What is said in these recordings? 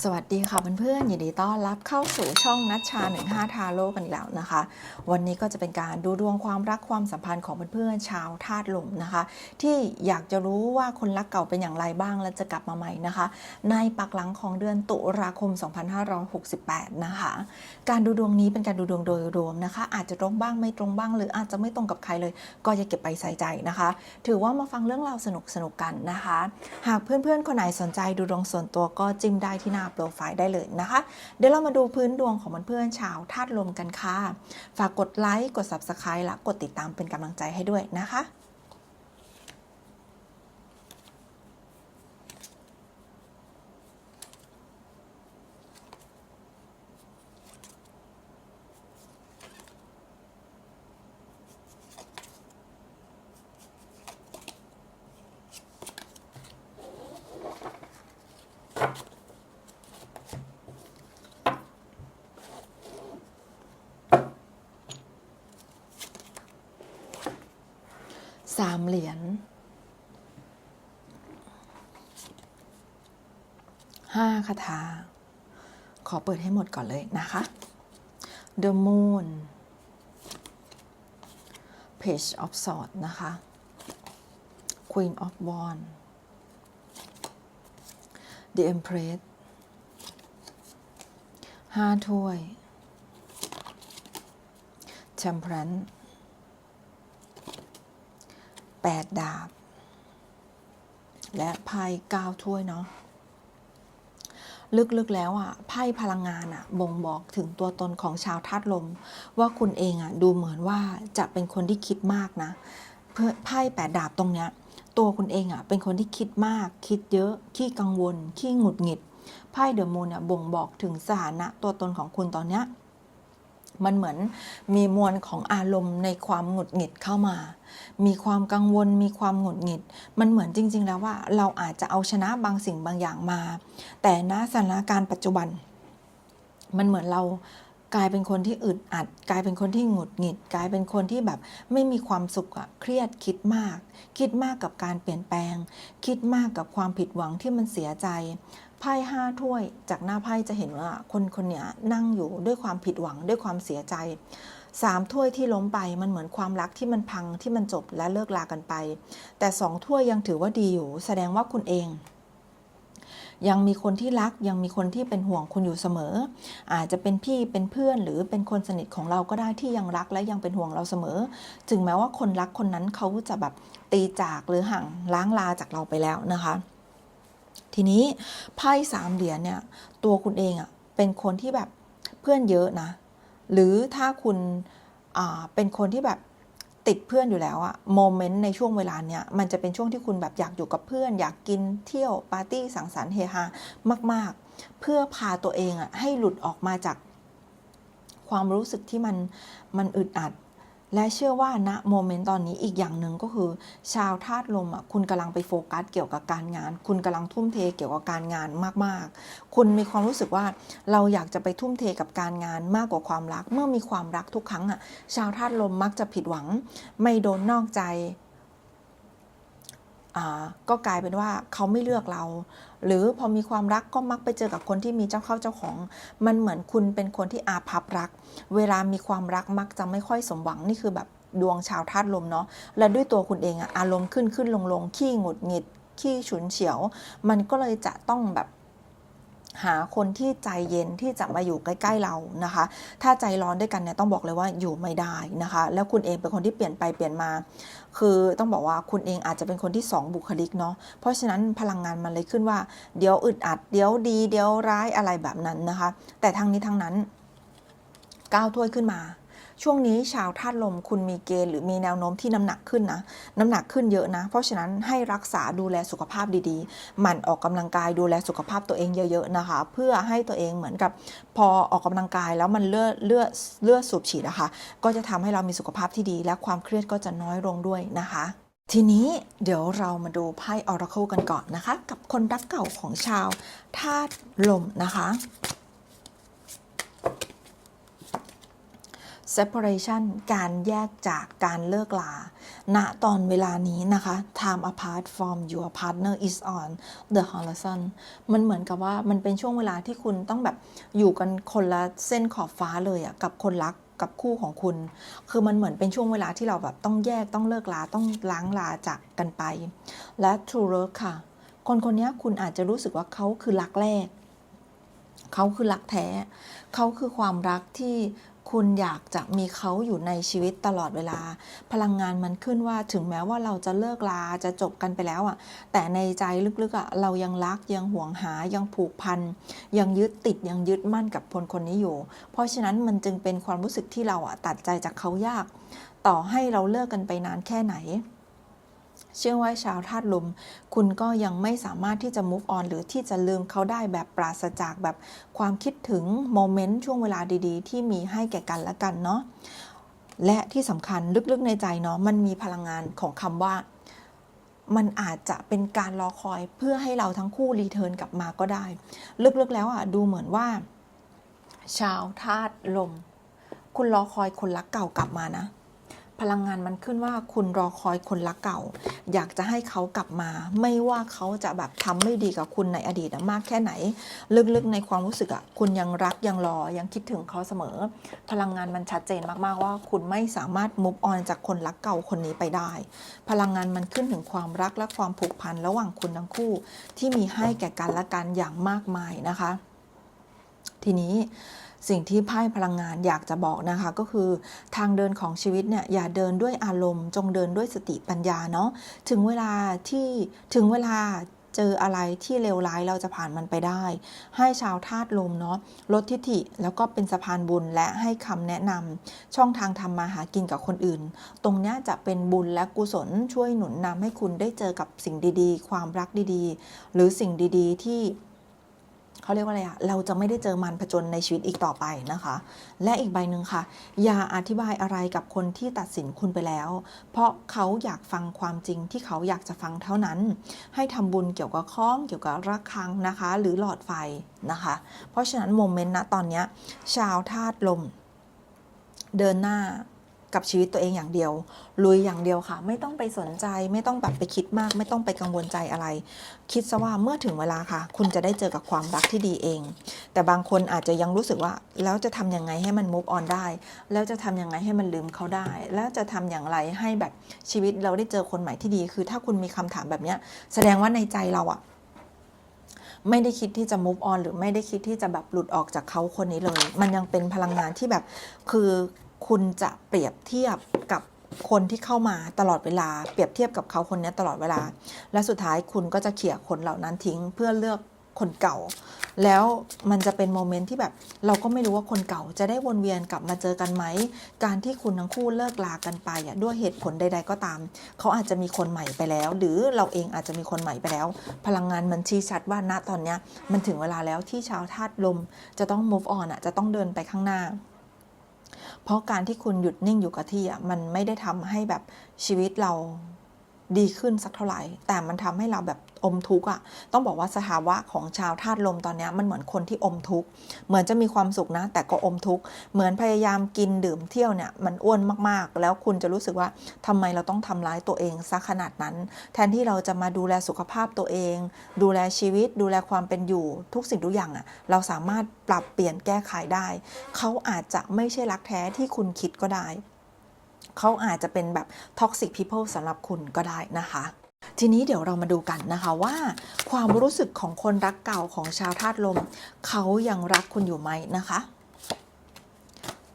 สวัสดีค่ะเพื่อนๆยินดีต้อนรับเข้าสู่ช่องนัชชา 15 ทาโร่กันอีกแล้วนะคะ วันนี้ก็จะเป็นการดูดวงความรักความสัมพันธ์ของเพื่อนๆชาวธาตุลมนะคะ ที่อยากจะรู้ว่าคนรักเก่าเป็นอย่างไรบ้างและจะกลับมาใหม่นะคะ ในปักหลังของเดือนตุลาคม 2568 นะคะ การดูดวงนี้เป็นการดูดวงโดยรวมนะคะ อาจจะตรงบ้างไม่ตรงบ้าง หรืออาจจะไม่ตรงกับใครเลย ก็อย่าเก็บไปใส่ใจนะคะ ถือว่ามาฟังเรื่องราวสนุกๆกันนะคะ หากเพื่อนๆคนไหนสนใจดูดวงส่วนตัวก็จิ้มได้ที่หน้าโปรไฟล์ได้เลยนะคะ เดี๋ยวเรามาดูพื้นดวงของเพื่อนๆชาวธาตุลมกันค่ะ ฝากกดไลค์ กด Subscribe และกดติดตามเป็นกำลังใจให้ด้วยนะคะ สามเหรียญห้าคาถา ขอเปิดให้หมดก่อนเลยนะคะ The Moon Page of Swords นะคะ Queen of Wands The Empress ห้าถ้วย Temperance แปดดาบ และไพ่เก้าถ้วยเนาะลึกๆแล้วอะไพ่พลังงานอะบ่งบอกถึงตัวตนของชาวธาตุลม ว่าคุณเองอะดูเหมือนว่าจะเป็นคนที่คิดมากนะเพื่อไพ่แปดดาบตรงเนี้ย ตัวคุณเองอะเป็นคนที่คิดมาก คิดเยอะขี้กังวลขี้หงุดหงิดไพ่เดอะมูนเนี่ยบ่งบอกถึงสถานะตัวตนของคุณตอนเนี้ย มันเหมือนมีมวลของอารมณ์ในความหงุดหงิดเข้ามา มีความกังวล มีความหงุดหงิด มันเหมือนจริง ๆ แล้วว่าเราอาจจะเอาชนะบางสิ่งบางอย่างมา แต่ณสถานการณ์ปัจจุบัน มันเหมือนเรากลายเป็นคนที่อึดอัด กลายเป็นคนที่หงุดหงิด กลายเป็นคนที่แบบไม่มีความสุขอะเครียดคิดมาก คิดมากกับการเปลี่ยนแปลง คิดมากกับความผิดหวังที่มันเสียใจ ไพ่ห้าถ้วยจากหน้าไพ่จะเห็นว่าคนคนเนี้ยนั่งอยู่ด้วยความผิดหวังด้วยความเสียใจสามถ้วยที่ล้มไปมันเหมือนความรักที่มันพังที่มันจบและเลิกลากันไป แต่สองถ้วยยังถือว่าดีอยู่ แสดงว่าคุณเอง ยังมีคนที่รักยังมีคนที่เป็นห่วงคุณอยู่เสมอ อาจจะเป็นพี่เป็นเพื่อนหรือเป็นคนสนิทของเราก็ได้ที่ยังรักและยังเป็นห่วงเราเสมอ ถึงแม้ว่าคนรักคนนั้นเขาจะแบบตีจากหรือห่างล้างลาจากเราไปแล้วนะคะ ทีนี้ไพ่สามเหรียญเนี่ยตัวคุณเองอะ่ะเป็นคนที่แบบเพื่อนเยอะนะ หรือถ้าคุณอ่าเป็นคนที่แบบติดเพื่อนอยู่แล้วอะโมเมนต์ในช่วงเวลาเนี้ยมันจะเป็นช่วงที่คุณแบบอยากอยู่กับเพื่อน อยากกินเที่ยวปาร์ตี้สังสรรค์เฮฮามาก ๆ เพื่อพาตัวเองอะให้หลุดออกมาจากความรู้สึกที่มันมันอึดอัด และเชื่อว่าณโมเมนต์ตอนนี้อีกอย่างหนึ่งก็คือ ชาวธาตุลมอะคุณกำลังไปโฟกัสเกี่ยวกับการงาน คุณกำลังทุ่มเทเกี่ยวกับการงานมากๆ คุณมีความรู้สึกว่าเราอยากจะไปทุ่มเทกับการงานมากกว่าความรัก เมื่อมีความรักทุกครั้งอะชาวธาตุลมมักจะผิดหวัง ไม่โดนนอกใจ ก็กลายเป็นว่าเขาไม่เลือกเรา หรือพอมีความรักก็มักไปเจอกับคนที่มีเจ้าเข้าเจ้าของ มันเหมือนคุณเป็นคนที่อาภัพรัก เวลามีความรักมักจะไม่ค่อยสมหวังนี่คือแบบดวงชาวธาตุลมเนาะและด้วยตัวคุณเองอะอารมณ์ขึ้นขึ้นลงลงขี้หงุดหงิดขี้ฉุนเฉียว มันก็เลยจะต้องแบบ หาคนที่ใจเย็นที่จะมาอยู่ใกล้ ๆเรานะคะ ถ้าใจร้อนด้วยกันเนี่ยต้องบอกเลยว่าอยู่ไม่ได้นะคะ แล้วคุณเองเป็นคนที่เปลี่ยนไปเปลี่ยนมา คือต้องบอกว่าคุณเองอาจจะเป็นคนที่สองบุคลิกเนาะ เพราะฉะนั้นพลังงานมันเลยขึ้นว่าเดี๋ยวอึดอัดเดี๋ยวดีเดี๋ยวร้ายอะไรแบบนั้นนะคะ แต่ทั้งนี้ทั้งนั้นก้าวถ้วยขึ้นมา ช่วงนี้ชาวธาตุลมคุณมีเกณฑ์หรือมีแนวโน้มที่น้ำหนักขึ้นนะ น้ำหนักขึ้นเยอะนะ เพราะฉะนั้นให้รักษาดูแลสุขภาพดีๆ หมั่นออกกำลังกายดูแลสุขภาพตัวเองเยอะๆนะคะ เพื่อให้ตัวเองเหมือนกับพอออกกำลังกายแล้วมันเลือดเลือดเลือดสูบฉีดนะคะ ก็จะทำให้เรามีสุขภาพที่ดี และความเครียดก็จะน้อยลงด้วยนะคะทีนี้เดี๋ยวเรามาดูไพ่ออราเคิลกันก่อนนะคะ กับคนรักเก่าของชาวธาตุลมนะคะ separation การแยกจากการเลิกลา ณ ตอนเวลานี้นะคะ time apart from your partner is on the horizon มันเหมือนกับว่ามันเป็นช่วงเวลาที่คุณต้องแบบอยู่กันคนละเส้นขอบฟ้าเลยอะกับคนรักกับคู่ของคุณ คือมันเหมือนเป็นช่วงเวลาที่เราแบบต้องแยกต้องเลิกลาต้องล้างลาจากกันไป และ true love ค่ะ คนคนนี้คุณอาจจะรู้สึกว่าเขาคือรักแรก เขาคือรักแท้ เขาคือความรักที่ คุณอยากจะมีเขาอยู่ในชีวิตตลอดเวลา พลังงานมันขึ้นว่าถึงแม้ว่าเราจะเลิกลาจะจบกันไปแล้วอะ แต่ในใจลึกๆอะเรายังรักยังห่วงหายังผูกพัน ยังยึดติดยังยึดมั่นกับคนคนนี้อยู่ เพราะฉะนั้นมันจึงเป็นความรู้สึกที่เราอะตัดใจจากเขายาก ต่อให้เราเลิกกันไปนานแค่ไหน เชื่อว่าชาวธาตุลม คุณก็ยังไม่สามารถที่จะ move on หรือที่จะลืมเขาได้แบบปราศจากแบบความคิดถึงโมเมนต์ช่วงเวลาดีๆ ที่มีให้แก่กันและกันเนาะและที่สำคัญลึกๆในใจเนาะมันมีพลังงานของคำว่า มันอาจจะเป็นการรอคอยเพื่อให้เราทั้งคู่รีเทิร์นกลับมาก็ได้ ลึกๆแล้วอะดูเหมือนว่า ชาวธาตุลม คุณรอคอยคนรักเก่ากลับมานะ พลังงานมันขึ้นว่าคุณรอคอยคนรักเก่า อยากจะให้เขากลับมา ไม่ว่าเขาจะแบบทำไม่ดีกับคุณในอดีตมากแค่ไหน ลึกๆในความรู้สึกอะคุณยังรักยังรอยังคิดถึงเขาเสมอ พลังงานมันชัดเจนมากๆว่า คุณไม่สามารถมุฟออนจากคนรักเก่าคนนี้ไปได้ พลังงานมันขึ้นถึงความรักและความผูกพันระหว่างคุณทั้งคู่ ที่มีให้แก่กันและกันอย่างมากมายนะคะ ทีนี้ สิ่งที่ไพ่พลังงานอยากจะบอกนะคะ ก็คือทางเดินของชีวิตเนี่ยอย่าเดินด้วยอารมณ์จงเดินด้วยสติปัญญาเนาะถึงเวลาที่ถึงเวลาเจออะไรที่เลวร้ายเราจะผ่านมันไปได้ ให้ชาวธาตุลมเนาะลดทิฐิแล้วก็เป็นสะพานบุญและให้คำแนะนำช่องทางทำมาหากินกับคนอื่น ตรงนี้จะเป็นบุญและกุศลช่วยหนุนนำให้คุณได้เจอกับสิ่งดีๆ ความรักดีๆ หรือสิ่งดีๆ ที่ เขาเรียกว่าอะไรอะเราจะไม่ได้เจอมันผจญในชีวิตอีกต่อไปนะคะ และอีกใบหนึ่งค่ะ อย่าอธิบายอะไรกับคนที่ตัดสินคุณไปแล้ว เพราะเขาอยากฟังความจริงที่เขาอยากจะฟังเท่านั้น ให้ทำบุญเกี่ยวกับข้องเกี่ยวกับระฆังนะคะ หรือหลอดไฟนะคะ เพราะฉะนั้นโมเมนต์นะตอนนี้ชาวธาตุลม เดินหน้า กับชีวิตตัวเองอย่างเดียว ลุยอย่างเดียวค่ะ ไม่ต้องไปสนใจ ไม่ต้องแบบไปคิดมาก ไม่ต้องไปกังวลใจอะไร คิดซะว่าเมื่อถึงเวลาค่ะ คุณจะได้เจอกับความรักที่ดีเอง แต่บางคนอาจจะยังรู้สึกว่า แล้วจะทำยังไงให้มัน move on ได้ แล้วจะทำยังไงให้มันลืมเขาได้ แล้วจะทำอย่างไรให้แบบชีวิตเราได้เจอคนใหม่ที่ดี คือถ้าคุณมีคำถามแบบนี้แสดงว่าในใจเราอะไม่ได้คิดที่จะ move on หรือไม่ได้คิดที่จะแบบหลุดออกจากเขาคนนี้เลย มันยังเป็นพลังงานที่แบบ คือ คุณจะเปรียบเทียบกับคนที่เข้ามาตลอดเวลา เปรียบเทียบกับเขาคนนี้ตลอดเวลา และสุดท้ายคุณก็จะเขี่ยคนเหล่านั้นทิ้งเพื่อเลือกคนเก่า แล้วมันจะเป็นโมเมนต์ที่แบบ เราก็ไม่รู้ว่าคนเก่าจะได้วนเวียนกลับมาเจอกันไหม การที่คุณทั้งคู่เลิกลากันไปด้วยเหตุผลใด ๆ ก็ตาม เขาอาจจะมีคนใหม่ไปแล้ว หรือเราเองอาจจะมีคนใหม่ไปแล้ว พลังงานมันชี้ชัดว่าณตอนนี้มันถึงเวลาแล้วที่ชาวธาตุลมจะต้อง move on อะจะต้องเดินไปข้างหน้า เพราะการที่คุณหยุดนิ่งอยู่กับที่อะมันไม่ได้ทำให้แบบชีวิตเรา ดีขึ้นสักเท่าไหร่ แต่มันทำให้เราแบบอมทุกข์อะ ต้องบอกว่าสภาวะของชาวธาตุลมตอนนี้มันเหมือนคนที่อมทุกข์ เหมือนจะมีความสุขนะ แต่ก็อมทุกข์ เหมือนพยายามกินดื่มเที่ยวเนี่ยมันอ้วนมากๆ แล้วคุณจะรู้สึกว่าทำไมเราต้องทำร้ายตัวเองซะขนาดนั้น แทนที่เราจะมาดูแลสุขภาพตัวเอง ดูแลชีวิต ดูแลความเป็นอยู่ทุกสิ่งทุกอย่างอะ เราสามารถปรับเปลี่ยนแก้ไขได้ เขาอาจจะไม่ใช่รักแท้ที่คุณคิดก็ได้ เขาอาจจะเป็นแบบ toxic people สำหรับคุณก็ได้นะคะทีนี้เดี๋ยวเรามาดูกันนะคะว่า ความรู้สึกของคนรักเก่าของชาวธาตุลม เขายังรักคุณอยู่ไหมนะคะ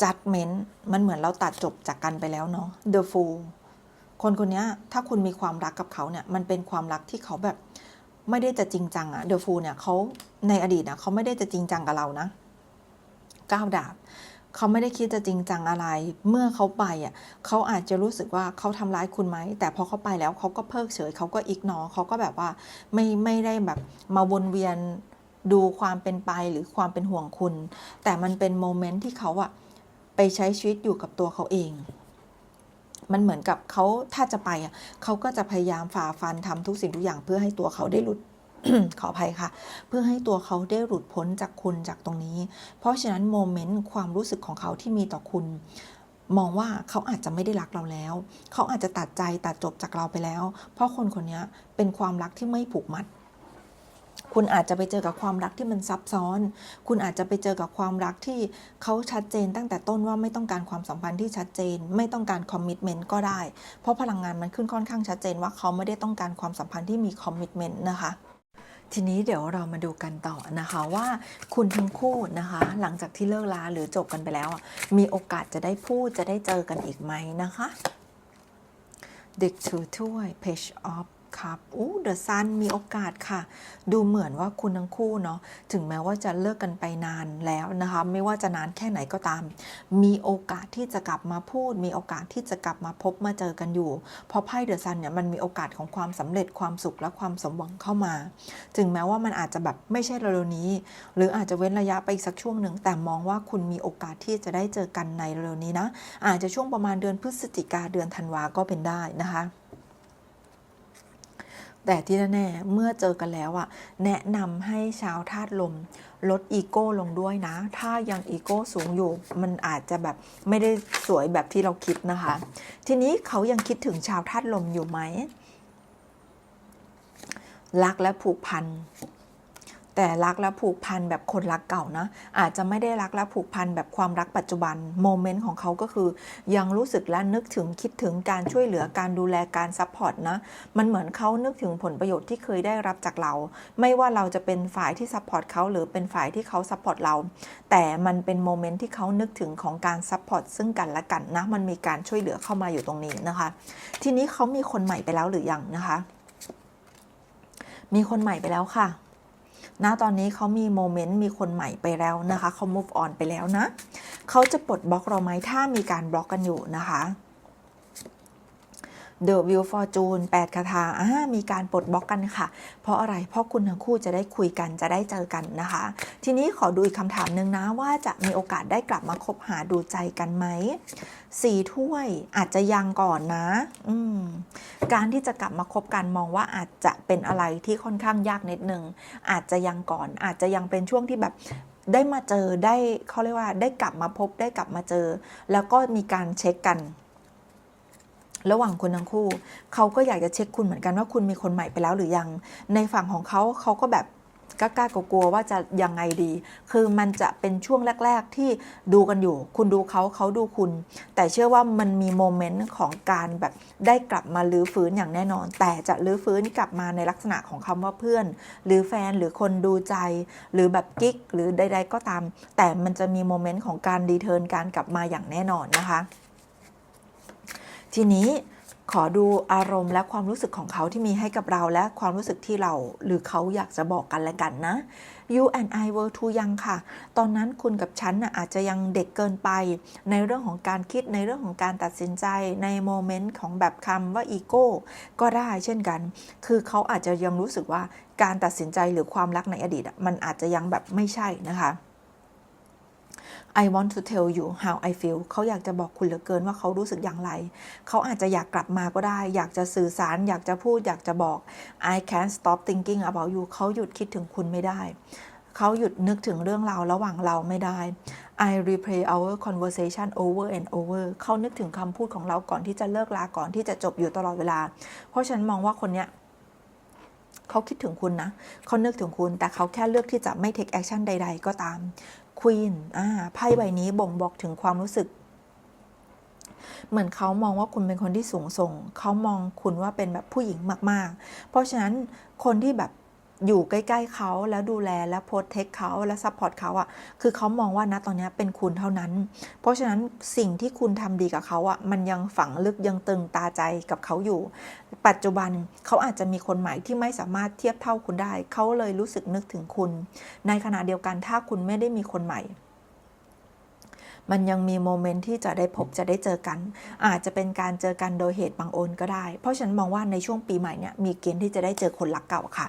judgment มันเหมือนเราตัดจบจากกันไปแล้วเนาะ the fool คนคนนี้ถ้าคุณมีความรักกับเขาเนี่ยมันเป็นความรักที่เขาแบบไม่ได้จะจริงจังอะ the fool เนี่ยเขาในอดีตนะเขาไม่ได้จะจริงจังกับเรานะก้าวดาบ เขาไม่ได้คิดจะจริงจังอะไร เมื่อเขาไปอะเขาอาจจะรู้สึกว่าเขาทำร้ายคุณไหม แต่พอเขาไปแล้วเขาก็เพิกเฉยเขาก็อิกนอเขาก็แบบว่าไม่ไม่ได้แบบมาวนเวียนดูความเป็นไปหรือความเป็นห่วงคุณ แต่มันเป็นโมเมนต์ที่เขาอะไปใช้ชีวิตอยู่กับตัวเขาเอง มันเหมือนกับเขาถ้าจะไปอะเขาก็จะพยายามฝ่าฟันทำทุกสิ่งทุกอย่างเพื่อให้ตัวเขาได้หลุด ขออภัยค่ะ เพื่อให้ตัวเขาได้หลุดพ้นจากคุณจากตรงนี้ เพราะฉะนั้นโมเมนต์ความรู้สึกของเขาที่มีต่อคุณ มองว่าเขาอาจจะไม่ได้รักเราแล้ว เขาอาจจะตัดใจตัดจบจากเราไปแล้ว เพราะคนคนนี้เป็นความรักที่ไม่ผูกมัดคุณอาจจะไปเจอกับความรักที่มันซับซ้อน คุณอาจจะไปเจอกับความรักที่เขาชัดเจนตั้งแต่ต้นว่าไม่ต้องการความสัมพันธ์ที่ชัดเจน ไม่ต้องการคอมมิชเมนต์ก็ได้ เพราะพลังงานมันขึ้นค่อนข้างชัดเจนว่าเขาไม่ได้ต้องการความสัมพันธ์ที่มีคอมมิชเมนต์นะคะ ทีนี้เดี๋ยวเรามาดูกันต่อนะคะว่าคุณทั้งคู่นะคะ หลังจากที่เลิกลาหรือจบกันไปแล้ว มีโอกาสจะได้พูดจะได้เจอกันอีกไหมนะคะ เด็กถือถ้วย page of ครับอู้ the sun มีโอกาสค่ะ ดูเหมือนว่าคุณทั้งคู่เนาะถึงแม้ว่าจะเลิกกันไปนานแล้วนะคะ ไม่ว่าจะนานแค่ไหนก็ตาม มีโอกาสที่จะกลับมาพูด มีโอกาสที่จะกลับมาพบมาเจอกันอยู่ เพราะไพ่เดอะซันเนี่ยมันมีโอกาสของความสำเร็จความสุขและความสมหวังเข้ามา ถึงแม้ว่ามันอาจจะแบบไม่ใช่เร็วนี้ หรืออาจจะเว้นระยะไปอีกสักช่วงหนึ่งแต่มองว่าคุณมีโอกาสที่จะได้เจอกันในเร็วนี้นะอาจจะช่วงประมาณเดือนพฤศจิกาเดือนธันวาก็เป็นได้นะคะ แต่ที่แน่ๆเมื่อเจอกันแล้วอะแนะนำให้ชาวธาตุลม ลดอีโก้ลงด้วยนะ ถ้ายังอีโก้สูงอยู่ มันอาจจะแบบไม่ได้สวยแบบที่เราคิดนะคะ ทีนี้เขายังคิดถึงชาวธาตุลมอยู่ไหมรักและผูกพัน แต่รักและผูกพันแบบคนรักเก่านะ อาจจะไม่ได้รักและผูกพันแบบความรักปัจจุบันโมเมนต์ของเขาก็คือ ยังรู้สึกและนึกถึงคิดถึงการช่วยเหลือการดูแลการซัพพอร์ตนะ มันเหมือนเขานึกถึงผลประโยชน์ที่เคยได้รับจากเรา ไม่ว่าเราจะเป็นฝ่ายที่ซัพพอร์ตเขาหรือเป็นฝ่ายที่เขาซัพพอร์ตเรา แต่มันเป็นโมเมนต์ที่เขานึกถึงของการซัพพอร์ตซึ่งกันและกันนะ มันมีการช่วยเหลือเข้ามาอยู่ตรงนี้นะคะ ทีนี้เขามีคนใหม่ไปแล้วหรือยังนะคะ มีคนใหม่ไปแล้วค่ะ ณตอนนี้เขามีโมเมนต์มีคนใหม่ไปแล้วนะคะเขา move on ไปแล้วนะเขาจะปลดบล็อกเราไหมถ้ามีการบล็อกกันอยู่นะคะ The View Fortune 8คาถาอ่ามีการปลดบล็อกกันค่ะ เพราะอะไรเพราะคุณทั้งคู่จะได้คุยกันจะได้เจอกันนะคะ ทีนี้ขอดูอีกคำถามหนึ่งนะว่าจะมีโอกาสได้กลับมาคบหาดูใจกันไหมสี่ถ้วยอาจจะยังก่อนนะ อืมการที่จะกลับมาคบกันมองว่าอาจจะเป็นอะไรที่ค่อนข้างยากนิดนึงอาจจะยังก่อน อาจจะยังเป็นช่วงที่แบบได้มาเจอได้เขาเรียกว่าได้กลับมาพบได้กลับมาเจอ แล้วก็มีการเช็คกัน ระหว่างคุณทั้งคู่ เขาก็อยากจะเช็คคุณเหมือนกันว่าคุณมีคนใหม่ไปแล้วหรือยัง ในฝั่งของเขาเขาก็แบบกล้าๆกลัวๆว่าจะยังไงดี คือมันจะเป็นช่วงแรก ๆ ที่ดูกันอยู่ คุณดูเขาเขาดูคุณ แต่เชื่อว่ามันมีโมเมนต์ของการแบบได้กลับมาลื้อฟื้นอย่างแน่นอน แต่จะลื้อฟื้นกลับมาในลักษณะของคำว่าเพื่อน หรือแฟนหรือคนดูใจ หรือแบบกิ๊ก หรือใด ๆ ก็ตาม แต่มันจะมีโมเมนต์ของการดีเทิร์นการกลับมาอย่างแน่นอนนะคะ ทีนี้ขอดูอารมณ์และความรู้สึกของเขาที่มีให้กับเราและความรู้สึกที่เรา หรือเขาอยากจะบอกกันและกันนะ you and I were too young ค่ะ ตอนนั้นคุณกับฉันนะอาจจะยังเด็กเกินไป ในเรื่องของการคิดในเรื่องของการตัดสินใจในโมเมนต์ของแบบคำว่าอีโก้ก็ได้เช่นกัน คือเขาอาจจะยังรู้สึกว่าการตัดสินใจหรือความรักในอดีตมันอาจจะยังแบบไม่ใช่นะคะ I want to tell you how I feel เขาอยากจะบอกคุณเหลือเกินว่าเขารู้สึกอย่างไร เขาอาจจะอยากกลับมาก็ได้ อยากจะสื่อสาร อยากจะพูด อยากจะบอก I can't stop thinking about you เขาหยุดคิดถึงคุณไม่ได้ เขาหยุดนึกถึงเรื่องราวระหว่างเราไม่ได้ I replay our conversation over and over เขานึกถึงคำพูดของเราก่อนที่จะเลิกลา ก่อนที่จะจบอยู่ตลอดเวลา เพราะฉันมองว่าคนเนี้ยเขาคิดถึงคุณนะ เขานึกถึงคุณ แต่เขาแค่เลือกที่จะไม่ take action ใด ๆ ก็ตาม ควีนอ่าไพ่ใบนี้บ่งบอกถึงความรู้สึก เหมือนเขามองว่าคุณเป็นคนที่สูงส่ง เขามองคุณว่าเป็นแบบผู้หญิงมาก ๆ เพราะฉะนั้นคนที่แบบ อยู่ใกล้ๆเขาแล้วดูแลและโพสเทคเขาและซัพพอร์ตเขาอะคือเขามองว่านะตอนนี้เป็นคุณเท่านั้น เพราะฉะนั้นสิ่งที่คุณทำดีกับเขาอะมันยังฝังลึกยังตึงตาใจกับเขาอยู่ ปัจจุบันเขาอาจจะมีคนใหม่ที่ไม่สามารถเทียบเท่าคุณได้ เขาเลยรู้สึกนึกถึงคุณ ในขณะเดียวกันถ้าคุณไม่ได้มีคนใหม่ มันยังมีโมเมนต์ที่จะได้พบจะได้เจอกัน อาจจะเป็นการเจอกันโดยเหตุบังเอิญก็ได้ เพราะฉันมองว่าในช่วงปีใหม่เนี่ยมีเกณฑ์ที่จะได้เจอคนรักเก่าค่ะ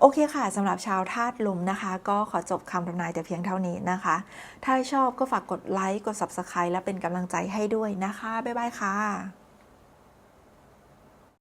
โอเคค่ะสำหรับชาวธาตุลมนะคะ ก็ขอจบคำทำนายแต่เพียงเท่านี้นะคะ ถ้าชอบก็ฝากกดไลค์กด Subscribe และเป็นกำลังใจให้ด้วยนะคะบ๊ายบายค่ะ